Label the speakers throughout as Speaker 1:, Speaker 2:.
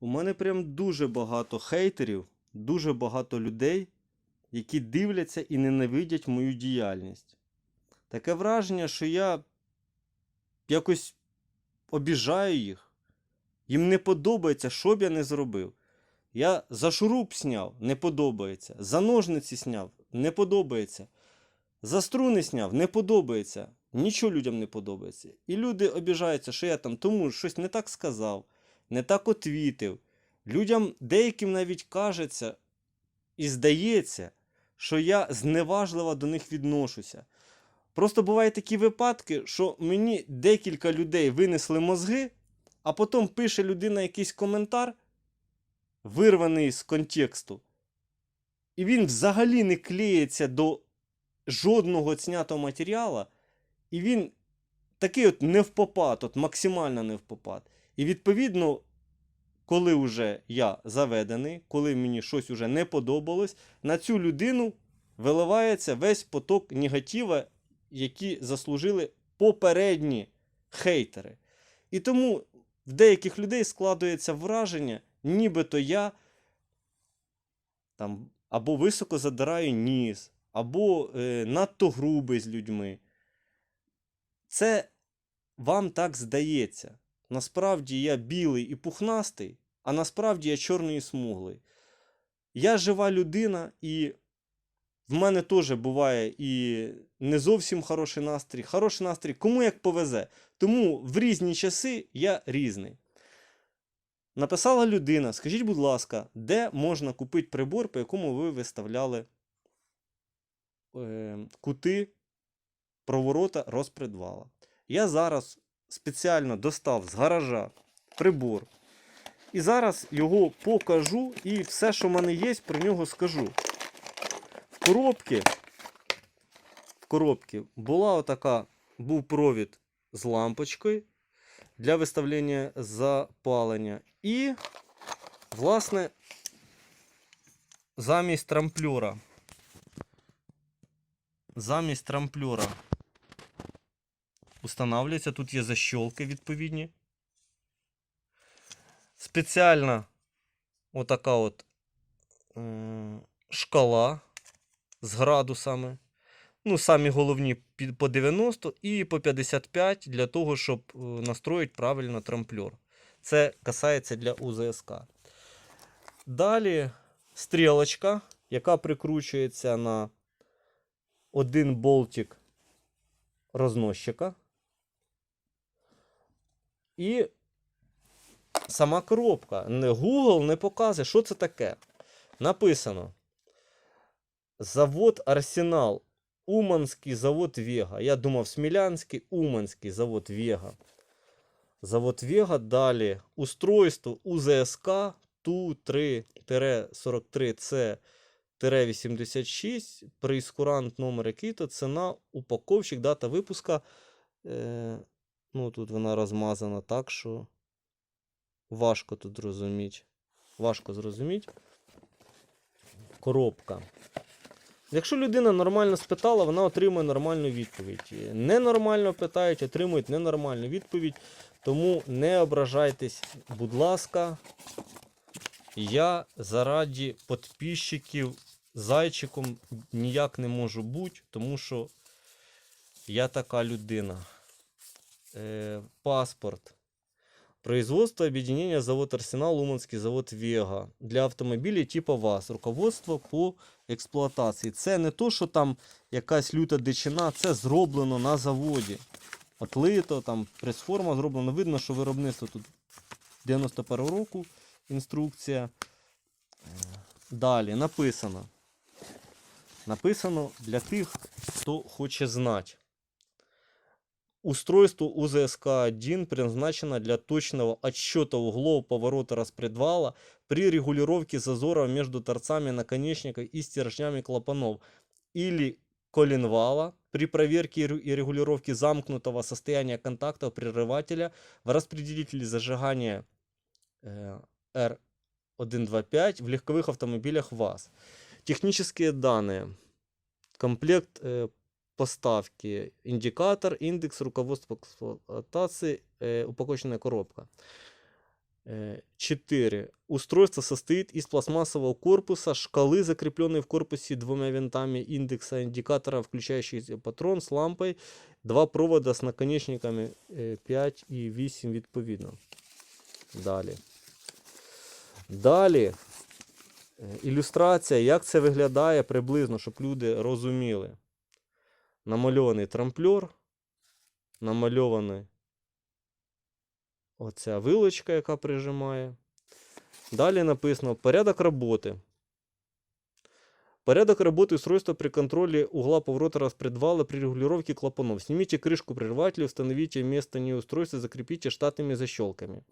Speaker 1: У мене прям дуже багато хейтерів, дуже багато людей, які дивляться і ненавидять мою діяльність. Таке враження, що я якось обіжаю їх. Їм не подобається, що б я не зробив. Я за шуруп сняв, не подобається. За ножниці сняв, не подобається. За струни сняв, не подобається. Нічого людям не подобається. І люди обіжаються, що я там тому щось не так сказав, не так отвітив. Людям деяким навіть кажеться і здається, що я зневажливо до них відношуся. Просто бувають такі випадки, що мені декілька людей винесли мозги, а потім пише людина якийсь коментар, вирваний з контексту. І він взагалі не клеїться до жодного знятого матеріалу, і він такий от не впопад, от максимально не впопад. І відповідно, коли вже я заведений, коли мені щось уже не подобалось, на цю людину виливається весь поток негатива, які заслужили попередні хейтери. І тому в деяких людей складується враження, нібито я там або високо задираю ніс, або е, надто грубий з людьми. Це вам так здається. Насправді я білий і пухнастий, а насправді я чорний і смуглий. Я жива людина, і в мене теж буває і не зовсім хороший настрій, хороший настрій, кому як повезе. Тому в різні часи я різний. Написала людина: скажіть, будь ласка, де можна купити прибор, по якому ви виставляли е, кути проворота розпредвала? Я зараз спеціально достав з гаража прибор. І зараз його покажу і все, що в мене є, про нього скажу. В коробці, в коробці була отака, був провід з лампочкою для виставлення запалення. І, власне, замість трамплюра. Замість трамплюра устанавливається. Тут є защолки відповідні. Спеціальна отака от шкала з градусами. Ну, самі головні по 90 і по 55 для того, щоб е, настроїти правильно трамплер. Це касається для УЗСК. Далі стрілочка, яка прикручується на один болтик розносчика. І сама коробка. Google не показує, що це таке. Написано. Завод Арсенал. Уманський завод Вега. Я думав, Смілянський, Уманський завод Вега. Завод Вега. Далі. Устройство УЗСК ТУ-3-43C 86, прейскурант номер який-то, ціна, упаковщик, дата випуска. Е, ну, тут вона розмазана так, що важко тут зрозуміти. Важко зрозуміти. Коробка. Якщо людина нормально спитала, вона отримує нормальну відповідь. Ненормально питають, отримують ненормальну відповідь. Тому не ображайтесь, будь ласка. Я заради підписчиків зайчиком ніяк не можу бути, тому що я така людина. Е, паспорт. Производство объединения завод Арсенал, Уманский завод Вега для автомобілів типу ВАЗ. Руководство по експлуатації. Це не то, що там якась люта дичина, це зроблено на заводі. Отлито, там прес-форма зроблена. Видно, що виробництво тут 91 року інструкція. Далі написано. Написано для тих, хто хоче знати. Устройство УЗСК-1 предназначено для точного отсчета углов поворота распредвала при регулировке зазора между торцами наконечника и стержнями клапанов или коленвала при проверке и ру- и регулировке замкнутого состояния контактов прерывателя в распределителе зажигания э, R125 в легковых автомобилях ВАЗ. Технические данные. Комплект э, поставки, індикатор, індекс, руководство експлуатації, е, упаковочна коробка. 4. Устройство состоит из пластмассового корпуса, шкалы, закрепленной в корпусе двумя винтами индекса индикатора, включающий патрон с лампой, два провода з наконечниками е, 5 і 8 відповідно. Далі. Далі. е, Ілюстрація, як це виглядає приблизно, щоб люди розуміли Намальований трамплер, намальований оця вилочка, яка прижимає. Далі написано порядок роботи. Порядок работы устройства при контроле угла поворота распредвала при регулировке клапанов. Снимите крышку прерывателя, установите место неустройства, закрепите штатными защелками.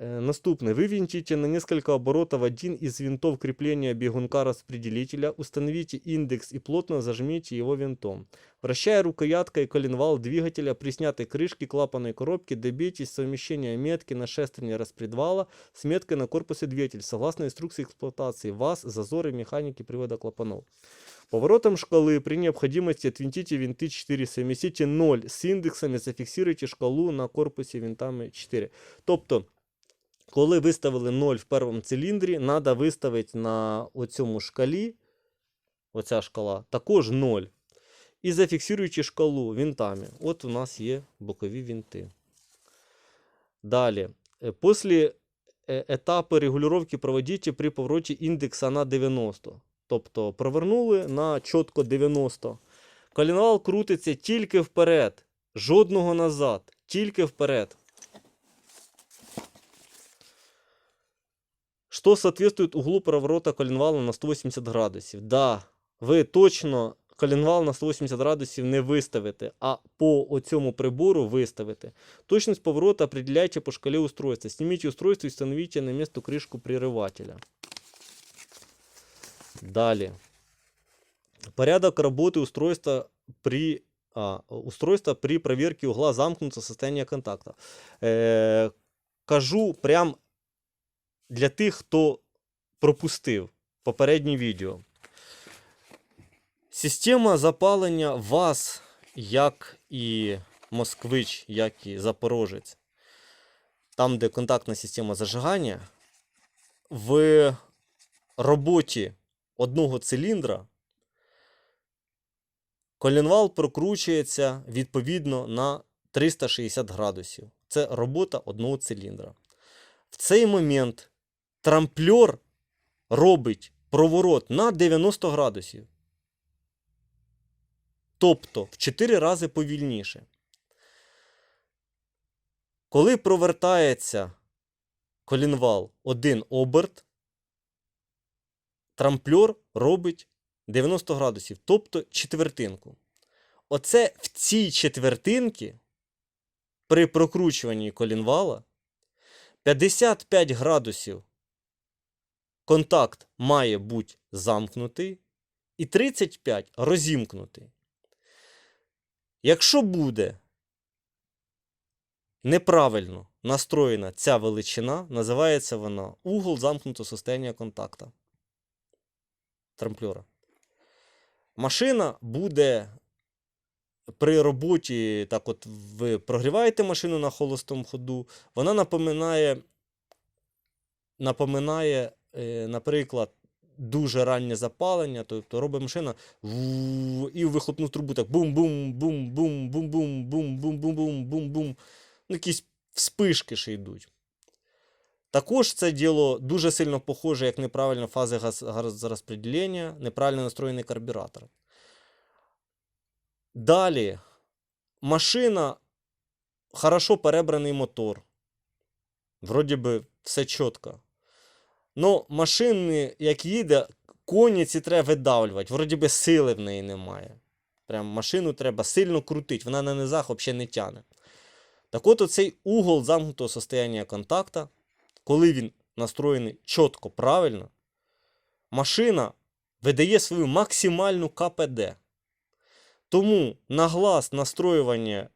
Speaker 1: Э, Наступное. Вывинтите на несколько оборотов один из винтов крепления бегунка распределителя, установите индекс и плотно зажмите его винтом. Вращая рукояткой коленвал двигателя при снятой крышке клапанной коробки, добейтесь совмещения метки на шестерне распредвала с меткой на корпусе двигателя, согласно инструкции эксплуатации ВАЗ, зазоры механики привода клапанов. Поворотом шкалы при необходимости отвинтите винты 4, совместите 0 с индексами, зафиксируйте шкалу на корпусі винтами 4. Тобто, коли виставили 0 в першому циліндрі, треба виставити на оцьому шкалі, оця шкала, також 0. І зафіксуючи шкалу винтами. От у нас є бокові винти. Далі. Е, Після е, етапу регулювання проводите при повороті індекса на 90. Тобто провернули на чітко 90. Коленвал крутиться тільки вперед. Жодного назад. Тільки вперед. Что соответствует углу поворота коленвала на 180 градусів? Да, ви точно коленвал на 180 градусів не виставите, а по оцьому прибору виставите. Точность поворота определяйте по шкале устройства. Снимите устройство и установите на место крышку прерывателя. Далее. Порядок работы устройства при, а, устройства при проверке угла замкнутого состояния контакта. Е, кажу прям для тих, хто пропустив попереднє відео. Система запалення ВАЗ, як і Москвич, як і Запорожець, там, де контактна система зажигання, в роботі одного циліндра колінвал прокручується відповідно на 360 градусів. Це робота одного циліндра. В цей момент трамплер робить проворот на 90 градусів. Тобто в 4 рази повільніше. Коли провертається колінвал один оберт, трамплер робить 90 градусів, тобто четвертинку. Оце в цій четвертинці при прокручуванні колінвала 55 градусів контакт має бути замкнутий і 35 розімкнутий. Якщо буде неправильно настроєна ця величина, називається вона угол замкнутого состояння контакта трамплера. Машина буде при роботі, так от ви прогріваєте машину на холостому ходу, вона напоминає, напоминає, наприклад, дуже раннє запалення, тобто робить машина і в вихлопну трубу так бум-бум-бум-бум-бум-бум-бум-бум-бум-бум-бум. Ну, якісь вспишки ще йдуть. Також це діло дуже сильно похоже, як неправильна фаза газ- газорозподілення, неправильно настроєний карбюратор. Далі. Машина, хорошо перебраний мотор. Вроді би, все чітко. Ну, машини, як їде, коні ці треба видавлювати. Вроді би сили в неї немає. Прям машину треба сильно крутити, вона на низах взагалі не тяне. Так от оцей угол замкнутого состояння контакта, коли він настроєний чітко, правильно, машина видає свою максимальну КПД. Тому на глаз настроювання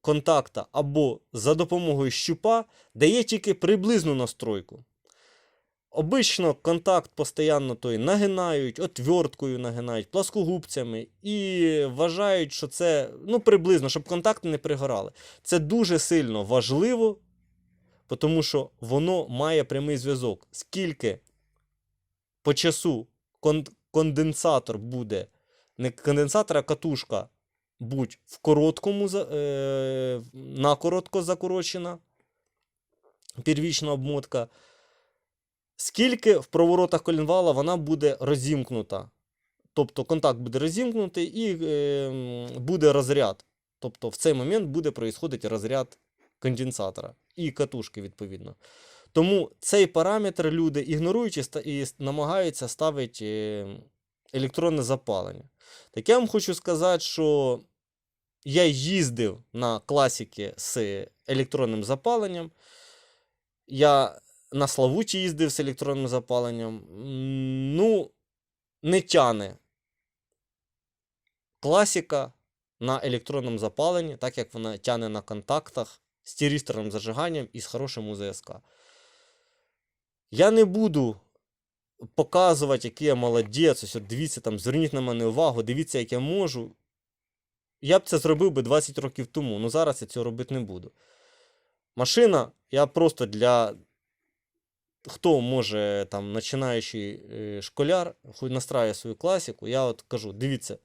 Speaker 1: контакта або за допомогою щупа дає тільки приблизну настройку. Обично контакт постійно той нагинають, отверткою нагинають, пласкогубцями і вважають, що це ну, приблизно, щоб контакти не пригорали. Це дуже сильно важливо тому що воно має прямий зв'язок. Скільки по часу конденсатор буде, не конденсатор, а катушка будь в короткому, е, на коротко закорочена, первічна обмотка, скільки в проворотах колінвала вона буде розімкнута. Тобто контакт буде розімкнутий і е, буде розряд. Тобто в цей момент буде проїсходити розряд конденсатора і катушки, відповідно. Тому цей параметр люди ігнорують і, намагаються ставити е, електронне запалення. Так я вам хочу сказати, що я їздив на класики з електронним запаленням. Я на Славуті їздив з електронним запаленням. Ну, не тяне класика на електронному запаленні, так як вона тяне на контактах з тірісторним зажиганням і з хорошим УЗСК. Я не буду показувати, який я молодець. Ось, дивіться, там, зверніть на мене увагу, дивіться, як я можу. Я б це зробив би 20 років тому, але зараз я цього робити не буду. Машина, я просто для. Хто може там починаючий е, школяр, хоч настраює свою класику, я от кажу: дивіться,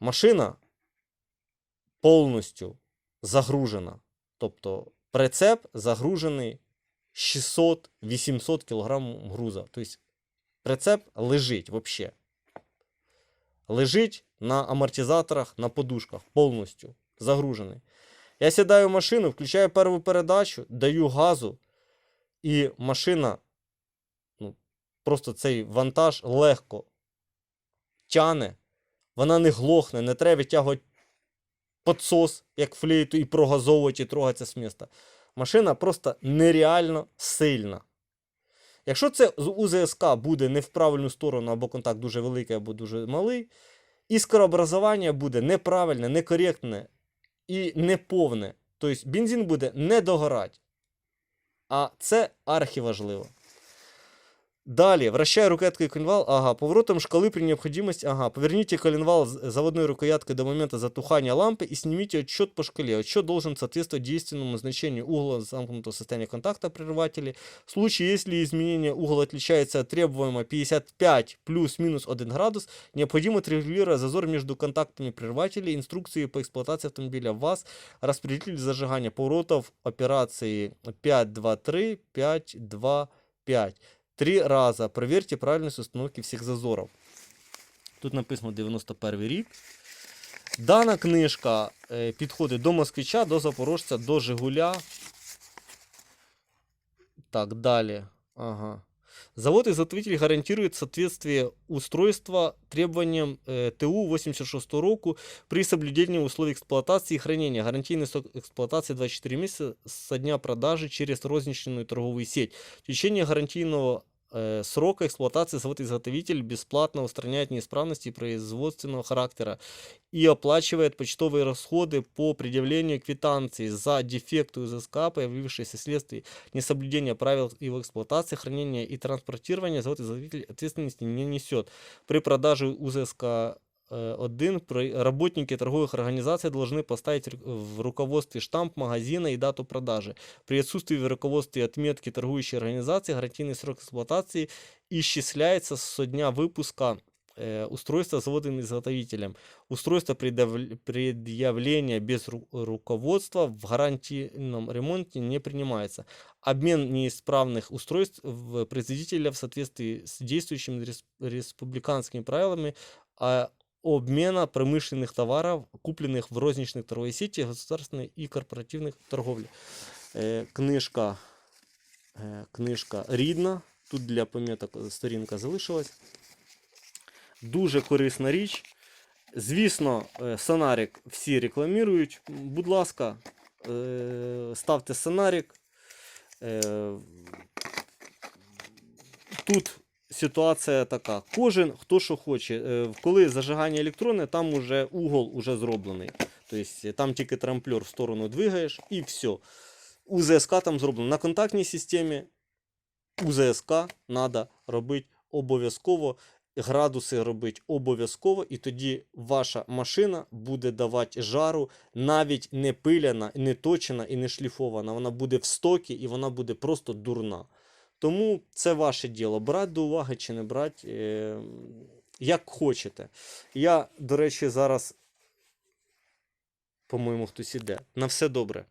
Speaker 1: машина повністю загружена. Тобто прицеп загружений 600-800 кг груза. Тобто прицеп лежить взагалі. Лежить на амортизаторах, на подушках, повністю загружений. Я сідаю в машину, включаю першу передачу, даю газу, і машина, ну, просто цей вантаж легко тяне, вона не глохне, не треба витягувати підсос, як флейту, і прогазовувати, і трогатися з міста. Машина просто нереально сильна. Якщо це з УЗСК буде не в правильну сторону, або контакт дуже великий, або дуже малий, іскрообразування буде неправильне, некоректне і неповне. Тобто бензин буде не догорати. А це архіважливо. Далее, вращая рукояткой коленвал, ага, поворотом шкалы при необходимости, ага, поверните коленвал заводной рукояткой до момента затухания лампы и снимите отсчет по шкале. Отсчет должен соответствовать действенному значению угла замкнутого состояния контакта прерывателей. В случае, если изменение угла отличается от требуемого 55 плюс-минус 1 градус, необходимо отрегулировать зазор между контактами прерывателей, инструкции по эксплуатации автомобиля ВАЗ, распределитель зажигания поворотов операции 5-2-3, 5-2-5. Три рази проверьте правильність установки всіх зазорів. Тут написано 91 рік. Дана книжка е, підходить до москвича, до запорожця, до Жигуля. Так, далі. Ага. Завод-изготовитель гарантирует соответствие устройства требованиям э, ТУ 86 року при соблюдении условий эксплуатации и хранения. Гарантийный срок эксплуатации 24 месяца со дня продажи через розничную торговую сеть. В течение гарантийного э, срока эксплуатации завод-изготовитель бесплатно устраняет неисправности производственного характера и оплачивает почтовые расходы по предъявлению квитанции за дефекты УЗСК, появившиеся вследствие несоблюдения правил его эксплуатации, хранения и транспортирования, завод-изготовитель ответственности не несет. При продаже УЗСК э, 1 при- работники торговых организаций должны поставить в руководстве штамп магазина и дату продажи. При отсутствии в руководстве отметки торгующей организации гарантийный срок эксплуатации исчисляется со дня выпуска э, устройства заводом-изготовителем. Устройство предъяв- предъявления без ру- руководства в гарантийном ремонте не принимается. Обмен неисправных устройств производителя в соответствии с действующими рес- республиканскими правилами а, обмена промышленных товаров, купленных в розничных торговой сети, государственной и корпоративных торговлі. Е, книжка, е, книжка рідна. Тут для поміток сторінка залишилась. Дуже корисна річ. Звісно, е, Сонарик всі рекламують. Будь ласка, е, ставте Сонарик. Е, Тут ситуація така. Кожен хто що хоче. Е, Коли зажигання електронне, там уже угол уже зроблений. Тобто там тільки трамплер в сторону двигаєш і все. УЗСК там зроблено. На контактній системі УЗСК треба робити обов'язково. градуси робити обов'язково, і тоді ваша машина буде давати жару, навіть не пиляна, не точена і не шліфована. Вона буде в стокі і вона буде просто дурна. Тому це ваше діло, брати до уваги чи не брати, е, як хочете. Я, до речі, зараз, по-моєму, хтось іде. На все добре.